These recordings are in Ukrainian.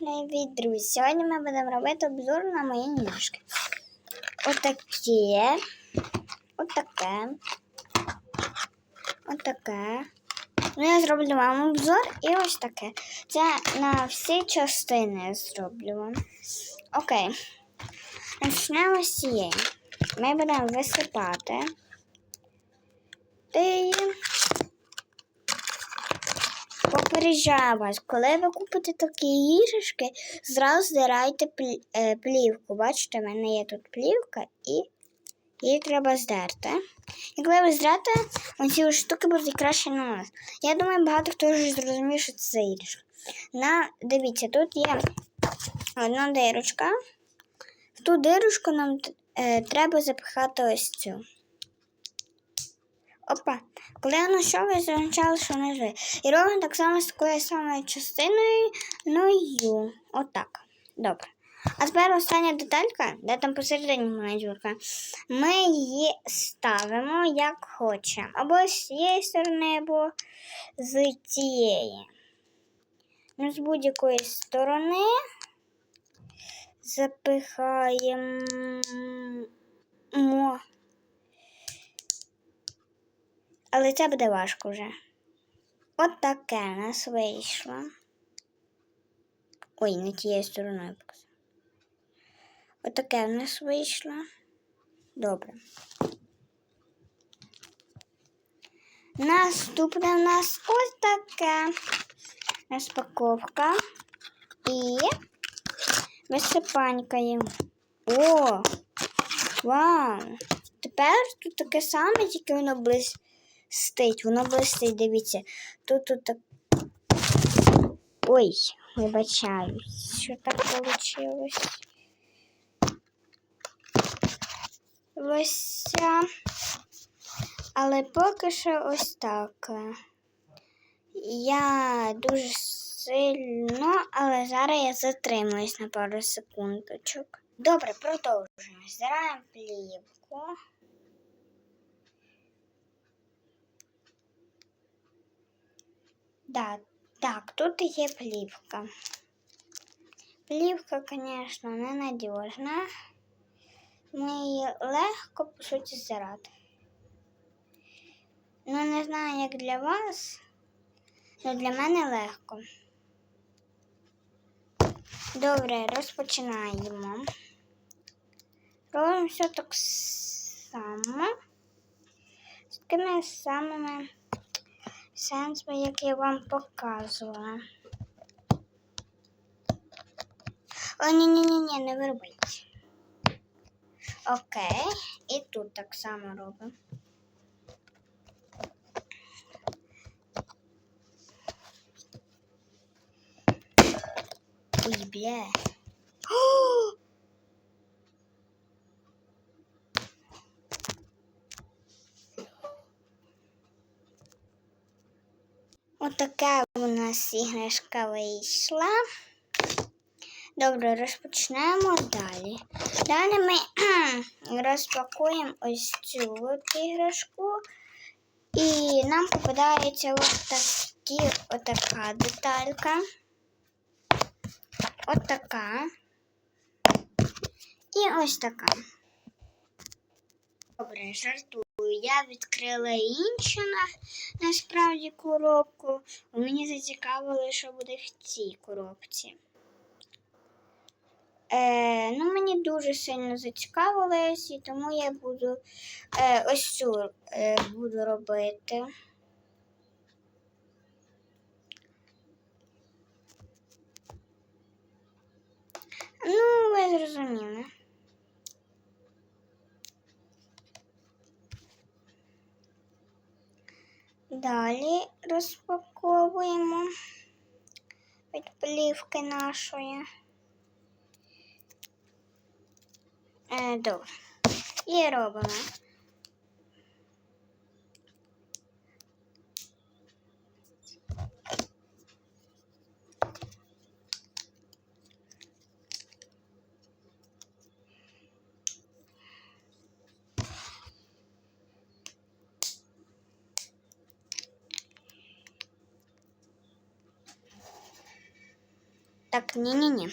Привіт, друзі! Сьогодні ми будемо робити обзор на мої ніжки. Отаке. Отаке. Отаке. Ну, я зроблю вам обзор і ось таке. Це на всі частини зроблю вам. Окей. Почнемо з цієї. Ми будемо висипати. Ти Вас, коли ви купите такі іграшки, зразу здирайте е, плівку. Бачите, в мене є тут плівка і її треба здерти. І коли ви здерете, оці штуки будуть краще на нас. Я думаю, багато хто вже зрозумів, що це за іграшка. На, дивіться, тут є одна дирочка. В ту дирочку нам е, треба запихати ось цю. Опа. Коли я знайшов, я означало, що не живе. І робимо так само з такою самою частиною, ну ю. Отак. Добре. А тепер остання деталька, де там посередині манежурка. Ми її ставимо як хочемо. Або з цієї сторони, або з цієї. Ну, з будь-якої сторони запихаємо. Але це буде важко вже. От таке у нас вийшло. Ой, не тією стороною показав. От таке у нас вийшло. Добре. Наступне у нас ось таке розпаковка і висипанькаємо. О! Вау! Тепер тут таке саме, тільки воно блистить. Воно блистить, дивіться. Тут так. Ой, вибачаюсь, що так вийшло. Ось. Але поки що ось так. Я дуже сильно, але зараз я затримуюсь на пару секундочок. Добре, продовжуємо. Здираємо плівку. Да, так, тут є плівка. Плівка, звісно, ненадіжна. Ми її легко, по суті, здирати. Ну, не знаю, як для вас, але для мене легко. Добре, розпочинаємо. Робимо все так само. З такими самими сенсами, як я вам показувала. О, ні-ні-ні, не виробіть. Окей, і тут так само робимо. Ой, бля. Отака у нас іграшка вийшла. Добре, розпочнемо далі. Далі ми розпакуємо ось цю от іграшку. І нам попадається ось такі, отака деталька. Отака. І ось така. Добре, жартую. Я відкрила іншу на, насправді коробку. Мені зацікавило, що буде в цій коробці. Е, ну, мені дуже сильно зацікавилось, і тому я буду е, ось цю е, буду робити. Ну, ви зрозуміли. Далі розпаковуємо від плівки нашої. Е, добре. І робимо. Так, ні-ні-ні.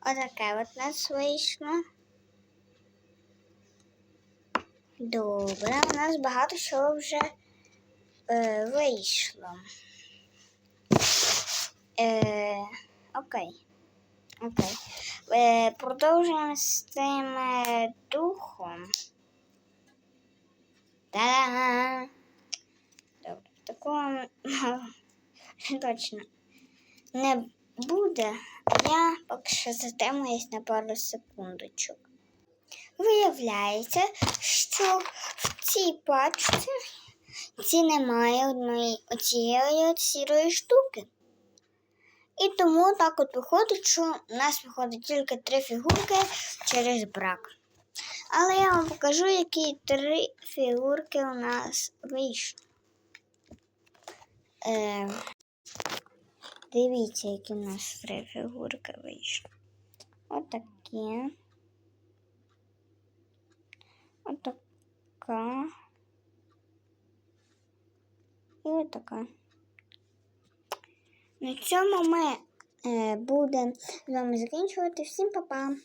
Отаке от нас вийшло. Добре, у нас багато чого вже е, вийшло. Е, окей. Окей. Е, продовжуємо з цим е, духом. Та-да! Добре, такого точно не буде. Я поки що затримуюсь на пару секундочок. Виявляється, що в цій пачці ці немає одної оцієї сірої штуки. І тому так от виходить, що у нас виходить тільки три фігурки через брак. Але я вам покажу, які три фігурки у нас вийшли. Е, дивіться, які в нас три фігурки вийшли. Отакі. Отака. І отака. На цьому ми е, будемо з вами закінчувати. Всім па-па!